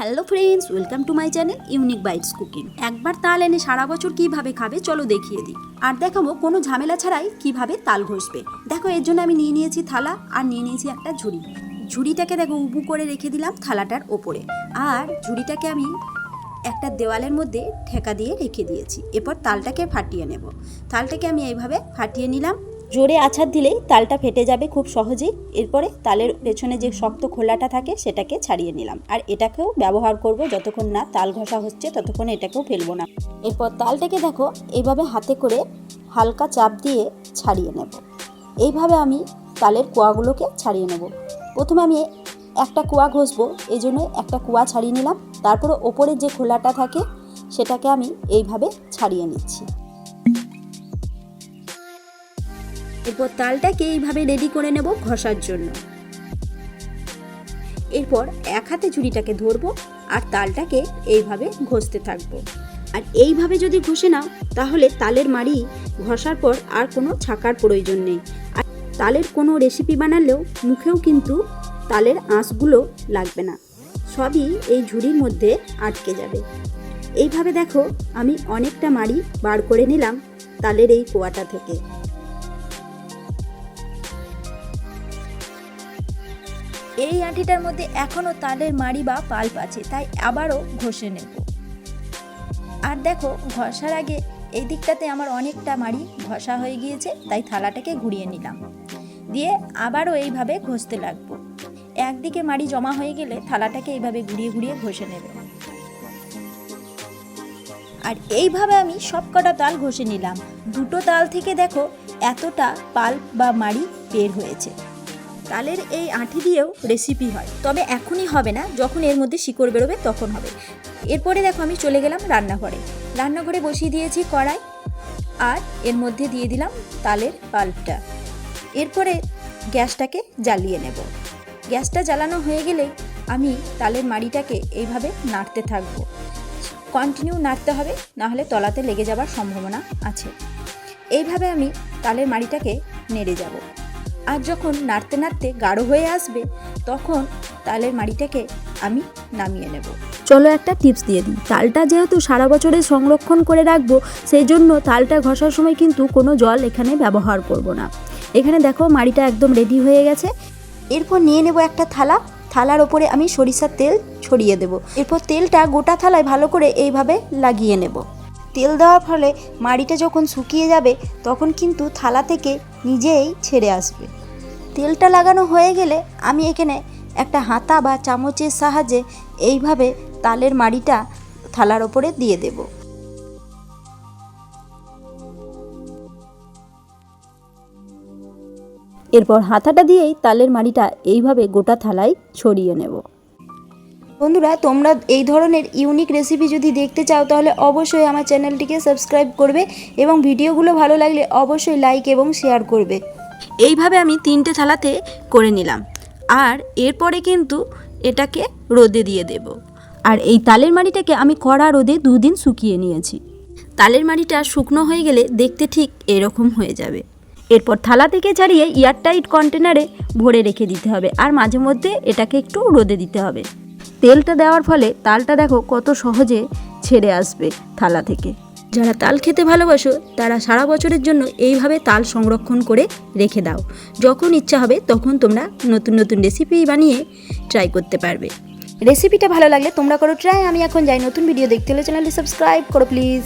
Hello friends, welcome to my channel unique bites cooking. একবার তাল এনে সারা বছর কীভাবে খাবে, চলো দেখিয়ে দিই। আর দেখাবো কোনো ঝামেলা ছাড়াই কীভাবে তাল ঘষবে। দেখো, এর জন্য আমি নিয়ে নিয়েছি থালা আর নিয়ে নিয়েছি একটা ঝুড়ি। ঝুড়িটাকে দেখো, উবু করে রেখে দিলাম থালাটার ওপরে। আর ঝুড়িটাকে আমি একটা দেওয়ালের মধ্যে ঠেকা দিয়ে রেখে দিয়েছি। এরপর তালটাকে ফাটিয়ে নেব। তালটাকে আমি এইভাবে ফাটিয়ে নিলাম। জোরে আছাড় দিলেই তালটা ফেটে যাবে খুব সহজেই। এরপরে তালের পেছনে যে শক্ত খোলাটা থাকে, সেটাকে ছাড়িয়ে নিলাম। আর এটাকেও ব্যবহার করব যতক্ষণ না তাল ঘষা হচ্ছে, ততক্ষণ এটাকেও ফেলব না। এরপর তালটাকে দেখো, এইভাবে হাতে করে হালকা চাপ দিয়ে ছাড়িয়ে নেব। এইভাবে আমি তালের কোয়াগুলোকে ছাড়িয়ে নেব। প্রথমে আমি একটা কুয়া ঘষবো এই জন্য একটা কুয়া ছাড়িয়ে নিলাম। তারপরে ওপরে যে খোলাটা থাকে, সেটাকে আমি এইভাবে ছাড়িয়ে নিচ্ছি। এরপর তালটাকে এইভাবে রেডি করে নেব ঘষার জন্য। এরপর এক হাতে ঝুড়িটাকে ধরবো আর তালটাকে এইভাবে ঘষতে থাকব। আর এইভাবে যদি ঘষে নাও, তাহলে তালের মাড়ি ঘষার পর আর কোনো ছাকার প্রয়োজন নেই। আর তালের কোনো রেসিপি বানালেও মুখেও কিন্তু তালের আঁশগুলো লাগবে না। সবই এই ঝুড়ির মধ্যে আটকে যাবে। এইভাবে দেখো, আমি অনেকটা মাড়ি বার করে নিলাম তালের এই কোয়াটা থেকে। এই আঁটিটার মধ্যে এখনও তালের মাড়ি বা পাল্প আছে, তাই আবারও ঘষে নেব। আর দেখো, ঘষার আগে এই দিকটাতে আমার অনেকটা মাড়ি ঘষা হয়ে গিয়েছে, তাই থালাটাকে ঘুরিয়ে নিলাম। দিয়ে আবারও এইভাবে ঘষতে লাগবো। একদিকে মাড়ি জমা হয়ে গেলে থালাটাকে এইভাবে ঘুরিয়ে ঘুরিয়ে ঘষে নেবে। আর এইভাবে আমি সব কটা তাল ঘষে নিলাম। দুটো তাল থেকে দেখো, এতটা পাল্প বা মাড়ি বের হয়েছে। তালের এই আঁটি দিয়েও রেসিপি হয়। তবে এখনই হবে না, যখন এর মধ্যে শিকড় বেরোবে তখন হবে। এরপরে দেখো আমি চলে গেলাম রান্নাঘরে। রান্নাঘরে বসিয়ে দিয়েছি কড়াই আর এর মধ্যে দিয়ে দিলাম তালের পাল্পটা। এরপরে গ্যাসটাকে জ্বালিয়ে নেব। গ্যাসটা জ্বালানো হয়ে গেলে আমি তালের মাড়িটাকে এইভাবে নাড়তে থাকব। কন্টিনিউ নাড়তে হবে, নাহলে তলাতে লেগে যাবার সম্ভাবনা আছে। এইভাবে আমি তালের মাড়িটাকে নেড়ে যাব। আর যখন নাড়তে নাড়তে গাঢ় হয়ে আসবে তখন তালের মাড়িটাকে আমি নামিয়ে নেব। চলো একটা টিপস দিয়ে দিই। তালটা যেহেতু সারা বছরে সংরক্ষণ করে রাখব সেই জন্য তালটা ঘষার সময় কিন্তু কোনো জল এখানে ব্যবহার করব না। এখানে দেখো মাড়িটা একদম রেডি হয়ে গেছে। এরপর নিয়ে নেব একটা থালা। থালার ওপরে আমি সরিষার তেল ছড়িয়ে দেব। এরপর তেলটা গোটা থালায় ভালো করে এইভাবে লাগিয়ে নেব। তেল দেওয়ার ফলে মাড়িটা যখন শুকিয়ে যাবে, তখন কিন্তু থালা থেকে নিজেই ছেড়ে আসবে। তেলটা লাগানো হয়ে গেলে আমি এখানে একটা হাতা বা চামচের সাহায্যে এইভাবে তালের মাড়িটা থালার ওপরে দিয়ে দেব। এরপর হাতাটা দিয়েই তালের মাড়িটা এইভাবে গোটা থালায় ছড়িয়ে নেব। বন্ধুরা, তোমরা এই ধরনের ইউনিক রেসিপি যদি দেখতে চাও, তাহলে অবশ্যই আমার চ্যানেলটিকে সাবস্ক্রাইব করবে এবং ভিডিওগুলো ভালো লাগলে অবশ্যই লাইক এবং শেয়ার করবে। এইভাবে আমি তিনটে থালাতে করে নিলাম। আর এরপরে কিন্তু এটাকে রোদে দিয়ে দেব। আর এই তালের মাড়িটাকে আমি কড়া রোদে দুদিন শুকিয়ে নিয়েছি। তালের মাড়িটা শুকনো হয়ে গেলে দেখতে ঠিক এরকম হয়ে যাবে। এরপর থালা থেকে ছাড়িয়ে এয়ারটাইট কন্টেনারে ভরে রেখে দিতে হবে। আর মাঝে মধ্যে এটাকে একটু রোদে দিতে হবে। তেলটা দেওয়ার ফলে তালটা দেখো কত সহজে ছেড়ে আসবে থালা থেকে। যারা তাল খেতে ভালোবাসো তারা সারা বছরের জন্য এইভাবে তাল সংরক্ষণ করে রেখে দাও। যখন ইচ্ছা হবে তখন তোমরা নতুন নতুন রেসিপি বানিয়ে ট্রাই করতে পারবে। রেসিপিটা ভালো লাগলে তোমরা করো ট্রাই আমি এখন যাই নতুন ভিডিও দেখতে হলে চ্যানেলটি সাবস্ক্রাইব করো প্লিজ